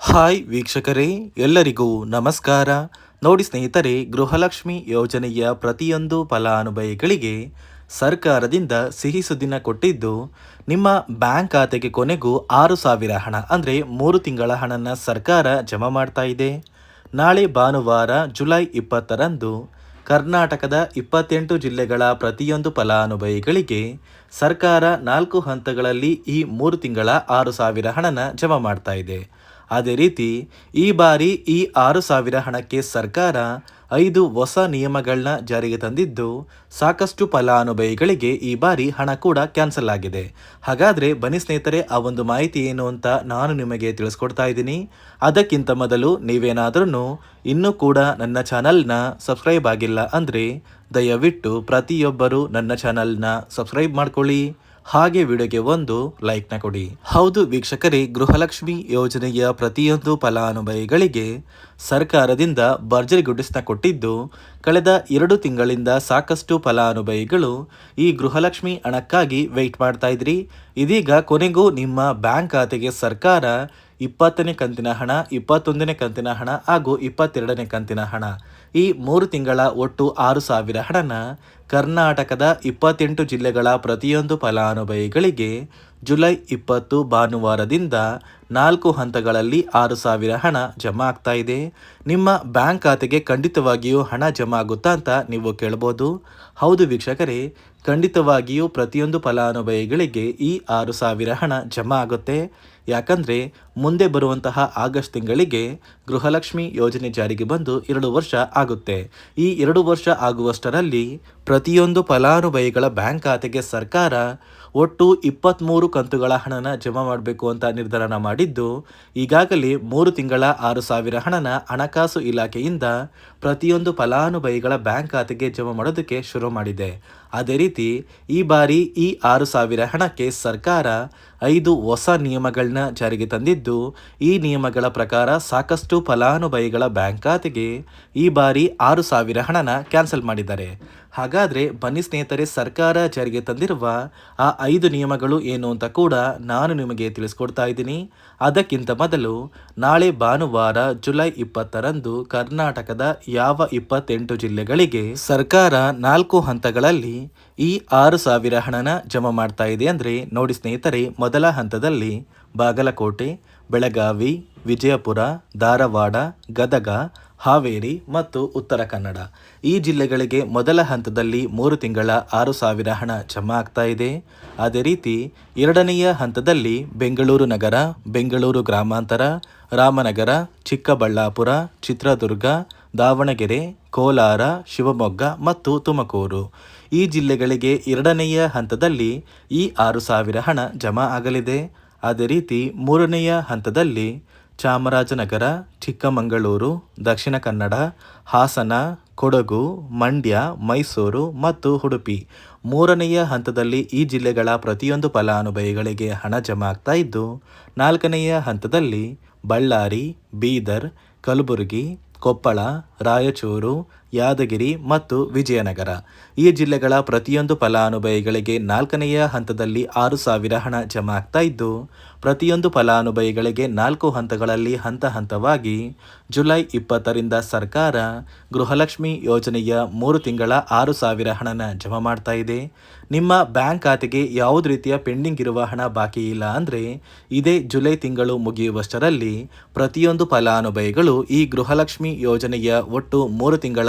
Hi ವೀಕ್ಷಕರೇ, ಎಲ್ಲರಿಗೂ ನಮಸ್ಕಾರ. ನೋಡಿ ಸ್ನೇಹಿತರೆ, ಗೃಹಲಕ್ಷ್ಮಿ ಯೋಜನೆಯ ಪ್ರತಿಯೊಂದು ಫಲಾನುಭವಿಗಳಿಗೆ ಸರ್ಕಾರದಿಂದ ಸಿಹಿ ಸುದ್ದಿನ ಕೊಟ್ಟಿದ್ದು, ನಿಮ್ಮ ಬ್ಯಾಂಕ್ ಖಾತೆಗೆ ಕೊನೆಗೂ ಆರು ಸಾವಿರ ಹಣ, ಅಂದರೆ ಮೂರು ತಿಂಗಳ ಹಣನ ಸರ್ಕಾರ ಜಮಾ ಮಾಡ್ತಾ ಇದೆ. ನಾಳೆ ಭಾನುವಾರ, ಜುಲೈ ಇಪ್ಪತ್ತರಂದು, ಕರ್ನಾಟಕದ ಇಪ್ಪತ್ತೆಂಟು ಜಿಲ್ಲೆಗಳ ಪ್ರತಿಯೊಂದು ಫಲಾನುಭವಿಗಳಿಗೆ ಸರ್ಕಾರ ನಾಲ್ಕು ಹಂತಗಳಲ್ಲಿ ಈ ಮೂರು ತಿಂಗಳ ಆರು ಸಾವಿರ ಹಣನ ಜಮಾ ಮಾಡ್ತಾ ಇದೆ. ಅದೇ ರೀತಿ, ಈ ಬಾರಿ ಈ ಆರು ಸಾವಿರ ಹಣಕ್ಕೆ ಸರ್ಕಾರ ಐದು ಹೊಸ ನಿಯಮಗಳನ್ನ ಜಾರಿಗೆ ತಂದಿದ್ದು, ಸಾಕಷ್ಟು ಫಲಾನುಭವಿಗಳಿಗೆ ಈ ಬಾರಿ ಹಣ ಕೂಡ ಕ್ಯಾನ್ಸಲ್ ಆಗಿದೆ. ಹಾಗಾದರೆ ಬನ್ನಿ ಸ್ನೇಹಿತರೆ, ಆ ಒಂದು ಮಾಹಿತಿ ಏನು ಅಂತ ನಾನು ನಿಮಗೆ ತಿಳಿಸ್ಕೊಡ್ತಾ ಇದ್ದೀನಿ. ಅದಕ್ಕಿಂತ ಮೊದಲು ನೀವೇನಾದ್ರೂ ಇನ್ನೂ ಕೂಡ ನನ್ನ ಚಾನಲ್ನ ಸಬ್ಸ್ಕ್ರೈಬ್ ಆಗಿಲ್ಲ ಅಂದರೆ ದಯವಿಟ್ಟು ಪ್ರತಿಯೊಬ್ಬರೂ ನನ್ನ ಚಾನಲ್ನ ಸಬ್ಸ್ಕ್ರೈಬ್ ಮಾಡ್ಕೊಳ್ಳಿ. ಹಾಗೆ ವಿಡಿಯೋಗೆ ಒಂದು ಲೈಕ್ನ ಕೊಡಿ. ಹೌದು ವೀಕ್ಷಕರೇ, ಗೃಹಲಕ್ಷ್ಮಿ ಯೋಜನೆಯ ಪ್ರತಿಯೊಂದು ಫಲಾನುಭವಿಗಳಿಗೆ ಸರ್ಕಾರದಿಂದ ಭರ್ಜರಿ ಗುಡಿಸ್ನ ಕೊಟ್ಟಿದ್ದು, ಕಳೆದ ಎರಡು ತಿಂಗಳಿಂದ ಸಾಕಷ್ಟು ಫಲಾನುಭವಿಗಳು ಈ ಗೃಹಲಕ್ಷ್ಮಿ ಹಣಕ್ಕಾಗಿ ವೆಯ್ಟ್ ಮಾಡ್ತಾ ಇದ್ರಿ. ಇದೀಗ ಕೊನೆಗೂ ನಿಮ್ಮ ಬ್ಯಾಂಕ್ ಖಾತೆಗೆ ಸರ್ಕಾರ ಇಪ್ಪತ್ತನೇ ಕಂತಿನ ಹಣ, ಇಪ್ಪತ್ತೊಂದನೇ ಕಂತಿನ ಹಣ ಹಾಗೂ ಇಪ್ಪತ್ತೆರಡನೇ ಕಂತಿನ ಹಣ. ಈ ಮೂರು ತಿಂಗಳ ಒಟ್ಟು ಆರು ಸಾವಿರ ಹಣನ ಕರ್ನಾಟಕದ ಇಪ್ಪತ್ತೆಂಟು ಜಿಲ್ಲೆಗಳ ಪ್ರತಿಯೊಂದು ಫಲಾನುಭವಿಗಳಿಗೆ ಜುಲೈ ಇಪ್ಪತ್ತು ಭಾನುವಾರದಿಂದ ನಾಲ್ಕು ಹಂತಗಳಲ್ಲಿ ಆರು ಸಾವಿರ ಹಣ ಜಮಾ ಆಗ್ತಾ ಇದೆ. ನಿಮ್ಮ ಬ್ಯಾಂಕ್ ಖಾತೆಗೆ ಖಂಡಿತವಾಗಿಯೂ ಹಣ ಜಮಾ ಆಗುತ್ತಾ ಅಂತ ನೀವು ಕೇಳ್ಬೋದು. ಹೌದು ವೀಕ್ಷಕರೇ ಖಂಡಿತವಾಗಿಯೂ ಪ್ರತಿಯೊಂದು ಫಲಾನುಭವಿಗಳಿಗೆ ಈ ಆರು ಸಾವಿರ ಹಣ ಜಮಾ ಆಗುತ್ತೆ. ಯಾಕಂದರೆ ಮುಂದೆ ಬರುವಂತಹ ಆಗಸ್ಟ್ ತಿಂಗಳಿಗೆ ಗೃಹಲಕ್ಷ್ಮಿ ಯೋಜನೆ ಜಾರಿಗೆ ಬಂದು ಎರಡು ವರ್ಷ ಆಗುತ್ತೆ. ಈ ಎರಡು ವರ್ಷ ಆಗುವಷ್ಟರಲ್ಲಿ ಪ್ರತಿಯೊಂದು ಫಲಾನುಭವಿಗಳ ಬ್ಯಾಂಕ್ ಖಾತೆಗೆ ಸರ್ಕಾರ ಒಟ್ಟು ಇಪ್ಪತ್ತ್ಮೂರು ಕಂತುಗಳ ಹಣನ ಜಮಾ ಮಾಡಬೇಕು ಅಂತ ನಿರ್ಧಾರನ ಮಾಡಿದ್ದು, ಈಗಾಗಲೇ ಮೂರು ತಿಂಗಳ ಆರು ಸಾವಿರ ಹಣನ ಹಣಕಾಸು ಇಲಾಖೆಯಿಂದ ಪ್ರತಿಯೊಂದು ಫಲಾನುಭವಿಗಳ ಬ್ಯಾಂಕ್ ಖಾತೆಗೆ ಜಮಾ ಮಾಡೋದಕ್ಕೆ ಶುರು ಮಾಡಿದೆ. ಅದೇ ರೀತಿ, ಈ ಬಾರಿ ಈ ಆರು ಸಾವಿರ ಹಣಕ್ಕೆ ಸರ್ಕಾರ ಐದು ಹೊಸ ನಿಯಮಗಳನ್ನ ಜಾರಿಗೆ ತಂದಿದ್ದು, ಈ ನಿಯಮಗಳ ಪ್ರಕಾರ ಸಾಕಷ್ಟು ಫಲಾನುಭವಿಗಳ ಬ್ಯಾಂಕ್ ಖಾತೆಗೆ ಈ ಬಾರಿ ಆರು ಸಾವಿರ ಹಣನ ಕ್ಯಾನ್ಸಲ್ ಮಾಡಿದ್ದಾರೆ. ಹಾಗಾದರೆ ಬನ್ನಿ ಸ್ನೇಹಿತರೆ, ಸರ್ಕಾರ ಜಾರಿಗೆ ತಂದಿರುವ ಆ ಐದು ನಿಯಮಗಳು ಏನು ಅಂತ ಕೂಡ ನಾನು ನಿಮಗೆ ತಿಳಿಸ್ಕೊಡ್ತಾ ಇದ್ದೀನಿ. ಅದಕ್ಕಿಂತ ಮೊದಲು ನಾಳೆ ಭಾನುವಾರ ಜುಲೈ ಇಪ್ಪತ್ತರಂದು ಕರ್ನಾಟಕದ ಯಾವ ಇಪ್ಪತ್ತೆಂಟು ಜಿಲ್ಲೆಗಳಿಗೆ ಸರ್ಕಾರ ನಾಲ್ಕು ಹಂತಗಳಲ್ಲಿ ಈ ಆರು ಸಾವಿರ ಹಣನ ಜಮಾ ಮಾಡ್ತಾ ಇದೆ ಅಂದರೆ ನೋಡಿ ಸ್ನೇಹಿತರೆ, ಮೊದಲ ಹಂತದಲ್ಲಿ ಬಾಗಲಕೋಟೆ, ಬೆಳಗಾವಿ, ವಿಜಯಪುರ, ಧಾರವಾಡ, ಗದಗ ಹಾವೇರಿ ಮತ್ತು ಉತ್ತರ ಕನ್ನಡ. ಈ ಜಿಲ್ಲೆಗಳಿಗೆ ಮೊದಲ ಹಂತದಲ್ಲಿ ಮೂರು ತಿಂಗಳ ಆರು ಸಾವಿರ ಹಣ ಜಮಾ ಆಗ್ತಾ ಇದೆ. ಅದೇ ರೀತಿ ಎರಡನೆಯ ಹಂತದಲ್ಲಿ ಬೆಂಗಳೂರು ನಗರ, ಬೆಂಗಳೂರು ಗ್ರಾಮಾಂತರ, ರಾಮನಗರ, ಚಿಕ್ಕಬಳ್ಳಾಪುರ, ಚಿತ್ರದುರ್ಗ, ದಾವಣಗೆರೆ, ಕೋಲಾರ, ಶಿವಮೊಗ್ಗ ಮತ್ತು ತುಮಕೂರು. ಈ ಜಿಲ್ಲೆಗಳಿಗೆ ಎರಡನೆಯ ಹಂತದಲ್ಲಿ ಈ ಆರು ಸಾವಿರ ಹಣ ಜಮಾ ಆಗಲಿದೆ. ಅದೇ ರೀತಿ ಮೂರನೆಯ ಹಂತದಲ್ಲಿ ಚಾಮರಾಜನಗರ, ಚಿಕ್ಕಮಗಳೂರು, ದಕ್ಷಿಣ ಕನ್ನಡ, ಹಾಸನ, ಕೊಡಗು, ಮಂಡ್ಯ, ಮೈಸೂರು ಮತ್ತು ಉಡುಪಿ. ಮೂರನೆಯ ಹಂತದಲ್ಲಿ ಈ ಜಿಲ್ಲೆಗಳ ಪ್ರತಿಯೊಂದು ಫಲಾನುಭವಿಗಳಿಗೆ ಹಣ ಜಮಾ ಆಗ್ತಾ ಇದ್ದು, ನಾಲ್ಕನೆಯ ಹಂತದಲ್ಲಿ ಬಳ್ಳಾರಿ, ಬೀದರ್, ಕಲಬುರಗಿ, ಕೊಪ್ಪಳ, ರಾಯಚೂರು ಯಾದಗಿರಿ ಮತ್ತು ವಿಜಯನಗರ. ಈ ಜಿಲ್ಲೆಗಳ ಪ್ರತಿಯೊಂದು ಫಲಾನುಭವಿಗಳಿಗೆ ನಾಲ್ಕನೆಯ ಹಂತದಲ್ಲಿ ಆರು ಸಾವಿರ ಹಣ ಜಮಾ ಆಗ್ತಾ ಇದ್ದು, ಪ್ರತಿಯೊಂದು ಫಲಾನುಭವಿಗಳಿಗೆ ನಾಲ್ಕು ಹಂತಗಳಲ್ಲಿ ಹಂತ ಹಂತವಾಗಿ ಜುಲೈ ಇಪ್ಪತ್ತರಿಂದ ಸರ್ಕಾರ ಗೃಹಲಕ್ಷ್ಮಿ ಯೋಜನೆಯ ಮೂರು ತಿಂಗಳ ಆರು ಸಾವಿರ ಹಣನ ಜಮಾ ಮಾಡ್ತಾ ಇದೆ. ನಿಮ್ಮ ಬ್ಯಾಂಕ್ ಖಾತೆಗೆ ಯಾವುದೇ ರೀತಿಯ ಪೆಂಡಿಂಗ್ ಇರುವ ಹಣ ಬಾಕಿ ಇಲ್ಲ ಅಂದರೆ, ಇದೇ ಜುಲೈ ತಿಂಗಳು ಮುಗಿಯುವಷ್ಟರಲ್ಲಿ ಪ್ರತಿಯೊಂದು ಫಲಾನುಭವಿಗಳು ಈ ಗೃಹಲಕ್ಷ್ಮಿ ಯೋಜನೆಯ ಒಟ್ಟು ಮೂರು ತಿಂಗಳ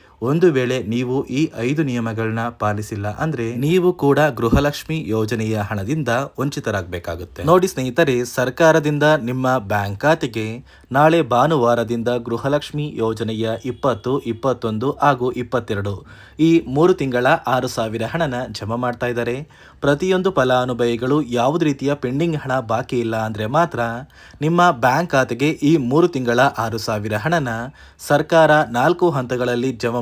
ಒಂದು ವೇಳೆ ನೀವು ಈ ಐದು ನಿಯಮಗಳನ್ನ ಪಾಲಿಸಿಲ್ಲ ಅಂದ್ರೆ ನೀವು ಕೂಡ ಗೃಹಲಕ್ಷ್ಮಿ ಯೋಜನೆಯ ಹಣದಿಂದ ವಂಚಿತರಾಗಬೇಕಾಗುತ್ತೆ. ನೋಡಿ ಸ್ನೇಹಿತರೆ, ಸರ್ಕಾರದಿಂದ ನಿಮ್ಮ ಬ್ಯಾಂಕ್ ಖಾತೆಗೆ ನಾಳೆ ಭಾನುವಾರದಿಂದ ಗೃಹಲಕ್ಷ್ಮಿ ಯೋಜನೆಯ ಇಪ್ಪತ್ತು, ಇಪ್ಪತ್ತೊಂದು ಹಾಗೂ ಇಪ್ಪತ್ತೆರಡು ಈ ಮೂರು ತಿಂಗಳ ಆರು ಸಾವಿರ ಹಣನ ಜಮಾ ಮಾಡ್ತಾ ಇದ್ದಾರೆ. ಪ್ರತಿಯೊಂದು ಫಲಾನುಭವಿಗಳು ಯಾವುದೇ ರೀತಿಯ ಪೆಂಡಿಂಗ್ ಹಣ ಬಾಕಿ ಇಲ್ಲ ಅಂದರೆ ಮಾತ್ರ ನಿಮ್ಮ ಬ್ಯಾಂಕ್ ಖಾತೆಗೆ ಈ ಮೂರು ತಿಂಗಳ ಆರು ಸಾವಿರ ಹಣನ ಸರ್ಕಾರ ನಾಲ್ಕು ಹಂತಗಳಲ್ಲಿ ಜಮಾ